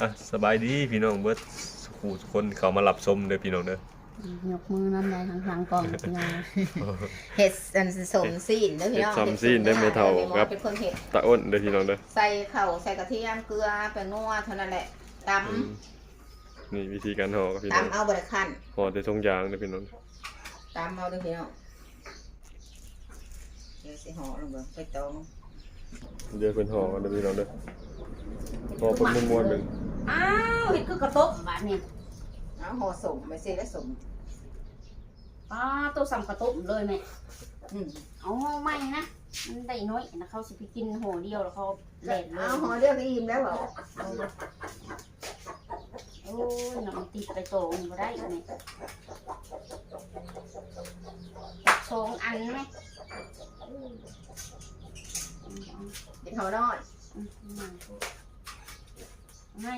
อะสบายดีพี่น้องเบิดสุขทุกคนเขามารับชมเด้อพี่น้องเด้อยกมือน้ำลายทางๆกล่องพี่น้องเห็ดอันสมซีนเด้อพี่น้องเฮ็ดซ้ำซีนได้ไม่เท่าห็ดครับเป็นคนเห็ดตาอ้นเด้อพี่น้องเด้อใส่เข่าใส่กระเทียมเกลือแป้งนัวเท่านั้นแหละตอืมนี่วิธีการห่อกับพี่ำน้องตำเอาบริคันห่อแต่ทงยางเด้อพี่น้องตำเอาเด้อพี่น้องเดี๋ยวสิห่อลงเบิ่งไปตองเดี๋ยวเพิ่นห่อกันเด้อพี่น้องเด้อห่อเพิ่นม้วนๆเป็น อ้าวเห็ดคือกระต๊บบาดนี่เอาห่อสมไปสิแล้วสมป้าตัวสั่งกระต๊บเลยแม่อืมเอาไม่นะมันได้น้อยนะเขาสิไปกินห่อเดียวแล้วเขาแหลกเลยเอาห่อเดียวก็อิ่มแล้วเหรอโอ้ยน้ำติดไปโตมันบ่ได้แม่สองอันไหมเด็กห่อน้อย อืมไม่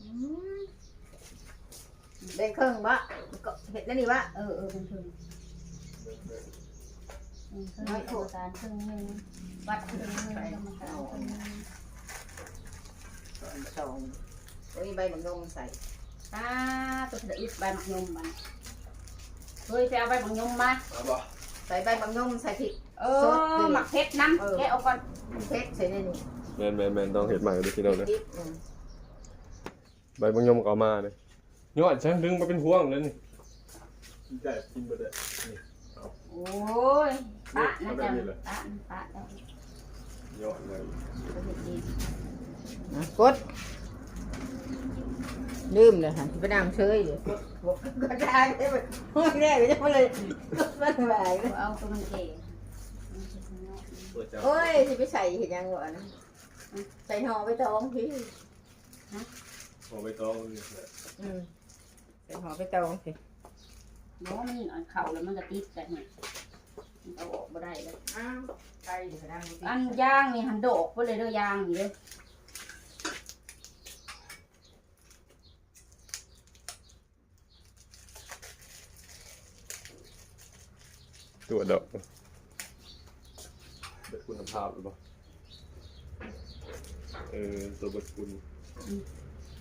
อืมเด็กครึ่งบะก็เห็ดนั่นนี่บะเออเออเป็นครึ่งเป็นครึ่งกรรมการครึ่งหนึ่งวัดครึ่งหนึ่งกรรมการครึ่งหนึ่งสองโอ้ยใบบังนมใส่ตาตัวเดือดใบหมักยมมันเฮ้ยไปเอาใบหมักยมมาใส่ใบบังนมใส่พริกเออหมักเพชรน้ำแกะเอาก่อนเผ็ดใส่ในนี่แม่นแม่นแม่นต้องเฮ็ดใหม่เด้อพี่น้องเด้อดิบอืม ใบบางยมก็เอามาเด้อยอดช่างดึงมาเป็นห่วงเลยนี่ได้กินบ่ได้โอ้ยปะนะจ๊ะปะปะแล้วยอดเลยอะกดลืมเลยค่ะไปนั่งเฉยอยู่กดกดกดได้ไม่เป็นห้องแรกก็จะมาเลยกดมันไหวเลยเอาตัวมันเก๋โอ้ยที่ไปใส่เห็นยังวะนะใส่ห่อไปตองพี่ พอไปต้องนี่แหละอืมใส่ห่อไปตองพี่น้องมันอันเข่าแล้วมันก็ติดแบบนี้เอาออกมาได้แล้ว อ้าวใส่อยู่ไปนั่งดูอันย่างนี่หันโดกไปเลยเด้อย่างนี่เลยตัวดอกเบิดคุณภาพหรือเปล่าเออตัวเบิดคุณ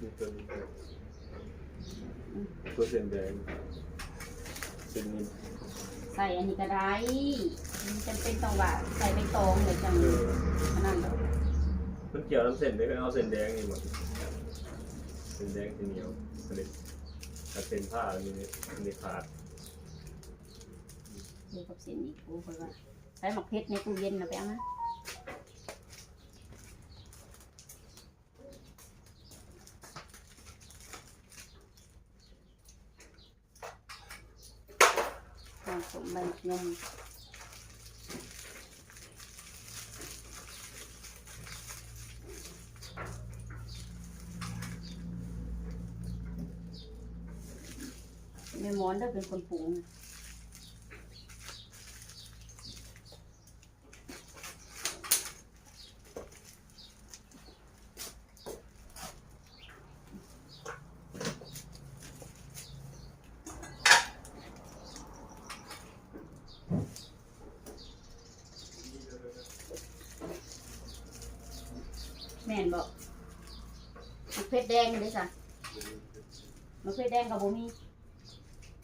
นี่ตัวนี้ตัวเส้นแดงเส้นนี้ใส่อันนี้ก็ได้มันจำเป็นต้องว่าใส่ใบตองเลยจังอันนั้นดอกมันเกี่ยวน้ำเส้นได้ก็เอาเส้นแดงนี่หมดเส้นแดงเส้นเหนียวผลิตถ้าเส้นผ้าอันนี้อันนี้ขาดดูกับเส้นอีกกูคอยว่าใส่หมักเพชรในตู้เย็นนะไปเอามา ผสม ใบยมแม่หมอนได้เป็นคนปรุง มะเพชรแดงเลยจ้ะมะเพชรแดงกับโบมี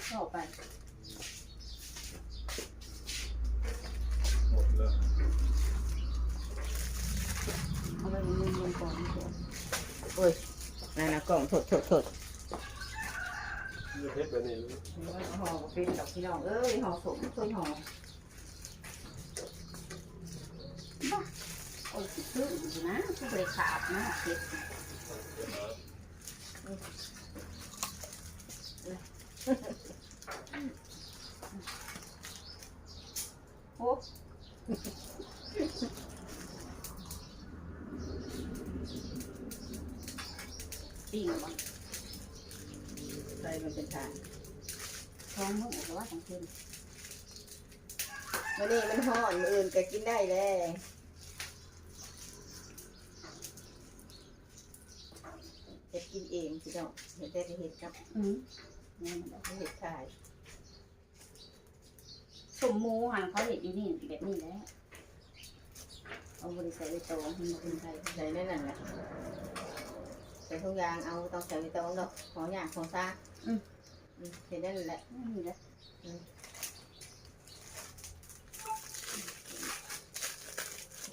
เข้าไปหมดแล้วเอาไปมันรวมๆก่อนก่อนโอ้ยนั่นนะกล่องถดถดถดนี่เพชรแบบนี้ห่อเป็นดอกพี่น้องเอ้ยห่อสมต้นห่อโอ้ยสิซื้ออยู่นะผู้บริขาดนะเพชร โอ้ปิ้งบ่ใส่มันเป็นทางท้องมึงแต่ว่าของเพิ่นวันนี้มันห่อนมื้ออื่นก็กินได้แล้วเฮ็ด กินเองพี่น้องเฮ็ดได้แต่เฮ็ดครับอืมแม่นบ่เฮ็ดขายสมหมูหันเขาเห็ดอยู่นี่แบบนี้แหละเอาบริใส่ไปโตให้มันเป็นไทยใส่นั่นนั่นแหละส่ทุกอย่างเอาต้องใส่ไปตรงดอกของอย่างของซาอืมเห็นนั่นแหละนี่แหละอืม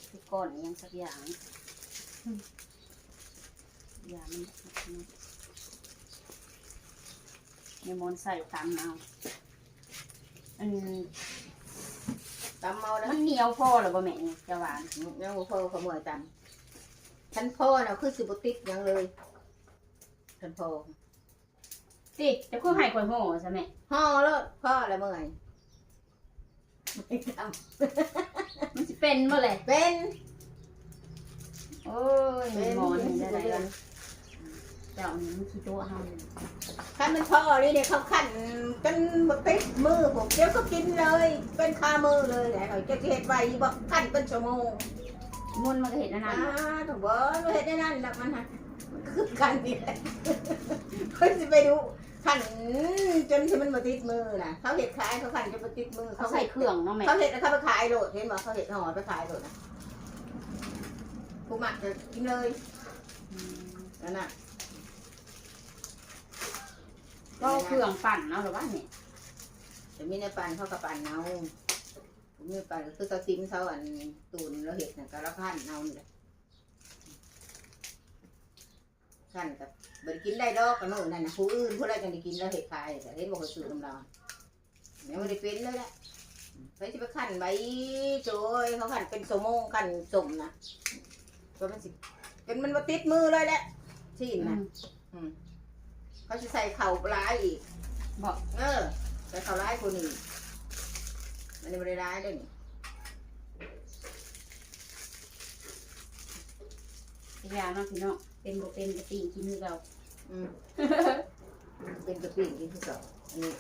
คือก่อนอิหยังสักอย่างอืมอ ย่ามันในมนต์ใส่ตามเอาอันตำเมาแล้วมันเหนียวพอหรือบ่แม่เนี่ยจะหวานยังบ่พอขโมยตำฉันพ่อน่ะคือสิบติดหยังเลยฉันพ่อติจะคือให้ข่อยโห่ใช่ไหมห่อแล้วพ่ออะไรเมื่อยไม่ทมันสิเป็นเมื่อไหร่ำเป็น โอ้ยเป็นหมอนเป็นได้สิบไรเดือน เจ้านี่มันขี้ตัวเฮาถ้ามันพ่อนี่เนี่ยเขาขันกันบติดมือผมเดี๋ยวก็กินเลย เป็นคามือเลยไหนเขาจะเห็ดไว้บอกขันเป็นชั่วโมงมุนมันก็เห็นนั่นอ่าน่ะถูกบ่ไม่เห็ดได้นั่นหรอกมันฮะมันคือกันนี่แหละเพิ่นจะไปดูขันจนที่มันมาติดมือน่ะเขาเห็ดขายเขาขันจนมาติดมือเขาใส่เครื่องเนาะแม่เขาเห็ดแล้วเขาไปขายโหลดเห็นบอกเขาเห็ดห่อไปขายโหลดนะผู้หมักจะกินเลยอืมนั่นน่ะ ก็เครื่องปั่นเอาหรือว่าเนี่ยแต่มีในปันเขากับปันเอามีปันก็คือเขาติ้มเขาอันตูนแล้วเห็ดน่ะก็ละพันเอานี่แหละขั้นกับบริกินได้ดอกกันโน่นนั่นนะผู้อื่นผู้ใดกันได้กินแล้วเห็ดขายแต่เห็นบอกว่าซื้อน้ำเราเนี่ยไม่ได้เป็นเลยแหละไปจะไปขันใบโจยเขาขันเป็นสมงขันสมนะก็มันสิเป็นมันมาติดมือเลยแหละที่อืนะม เขาจะใส่เข่าปลายอีก บอกเออใส่เข่าร้ายคนนี้มันไม่ได้ร้ายด้วยนี่อีกอย่างเนาะพี่น้องเป็นบ่เป็นกะตีกินคือเราอืมเป็นกระปิ่งที่ที่สองอันนี้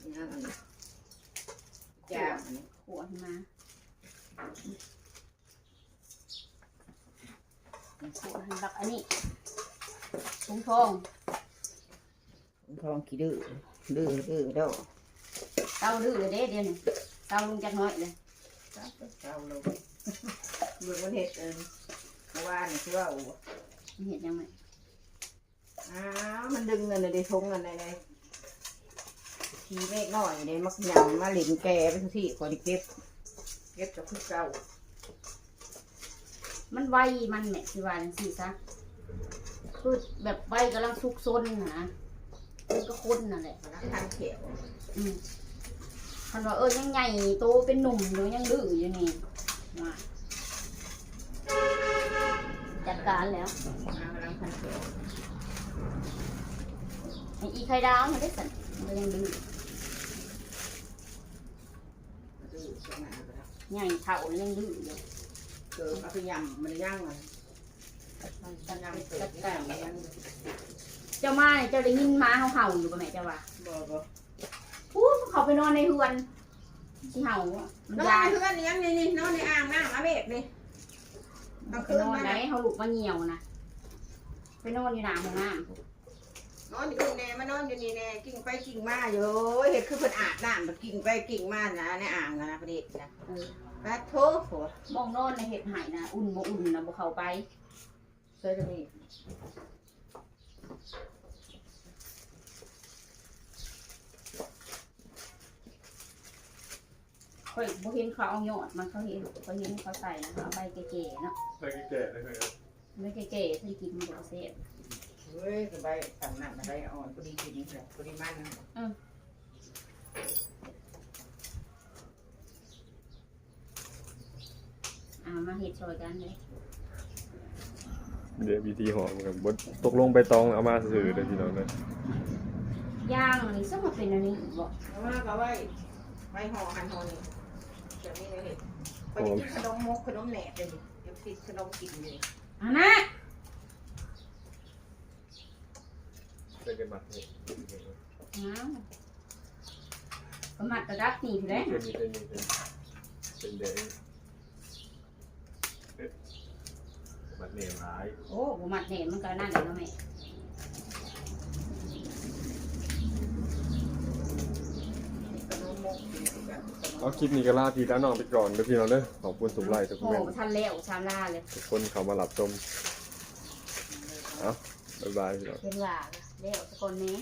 อันนี้อันนี้จ้าอันนี้ขวดมาขวดบักอันนี้ถุงทอง ทองขี้ดื้อดื้อดื้อเด้อเต้าดื้อเลยเด้เดี๋ยวนี้เต้าลุงจักน้อยเลยเจ้าลงเมื่อวันเห็ดเอิญเมื่อวานนี่คือว่าโอ้เห็นยังไงอ้าวมันดึงเงินเลยได้ทงเงินเลยเลยทีเมฆน้อยเลยมักยำมาหลินแกไปทุกที่ขอไดิเก็บ เก็บจากคือเก่ามันไวมันแหม่ที่ว่าจังซี่ซะคือแบบไวกำลังซุกซนนะ มันก็คนนั่นแหละมันทางเขียวอืมคันว่าเออยังใหญ่โตเป็นหนุ่มอยู่ยังดื้ออยู่นี่มาจัดการแล้วมากำลังพันเขียวไอ้อีไข่ดาวมันได้สันมันก็ยังดื้อดื้อใช่ไหมเอาไปแล้วใหญ่เท่ายังดื้ออยู่เกิดมาคือยำมันย่างมันมันจัดย่างการเกิดจัดแต่การมันย่าง เจ้ามาเนี่ยเจ้าได้ยินหม้าเห่าๆอยู่ป่ะแม่เจ้าว่าบ่บ่อู้เขาไปนอนในเฮือนที่เห่าอะมันนอนยายในเพื่อนนี่ยังนี่นี่นอนในอ่างน้ำอาเมกนี่มันไปนอนไหนเขาลุกมาเหี่ยวนะไปนอนอยู่หน้าห้องน้นอนอยู่ตรงแน่มานอนอยู่นี่แน่กิ่งไปกิ่งมาอยู่เห็นคือเพิ่นอาบน้ำมันกิ่งไปกิ่งมานะในอ่างนะประเด็นนะำเออแป๊ดโถโหมองนอนในเห็ดหายนะอุ่นบ่อุ่นนะบ่เข้าไปเซอร์นี่ ค่อยบ่เห็นเขาเอายอดมันเขาเห็นเขาเห็นเขาใส่นะเขาเอาใบเก๋ๆเนาะไปแก่เลยครับใบเก๋ๆที่กินมันก็เสียเฮ้ยสบายทำน้ำอะไรอ่อนพอดีกินเลยพอดีมันอ่ามาเห็ดซอยกันเลย เดี๋ยววิธีหอมกับบดตกลงไปตองเอามาสื่อเลยพี่น้องเลยย่างอันนี้ซึ่งมันเป็นอันนี้บ่เอามาก็ไว้ไว้ห่อหันห่อนี่จะไม่เห็นไปกินขนมมกขนมแหนบเลยดิเดี๋ยวติดขนมกินเลยอันนะเป็นกันมาเนี่ยอ้าวประมาทกระดับนี่อยู่แล้วเป็นมีเป็นมีเป็นเป็นแดงบัด เนี่ยร้ายโอ้บ่มัดแหนมันก็นั่นแหละเนาะแม่ขนมมกกินกันเอาคลิปนี้ก็ลาพี่แล้วน้องไปก่อนเด้อพี่น้องเด้อขอบคุณสุขไลทุกโอ้แม่ทันแล้วชามลาเลยทุกคนเขามาหลับชมบ๊ายบายพี่น้อง เป็นว่าแล้วสกคนนี้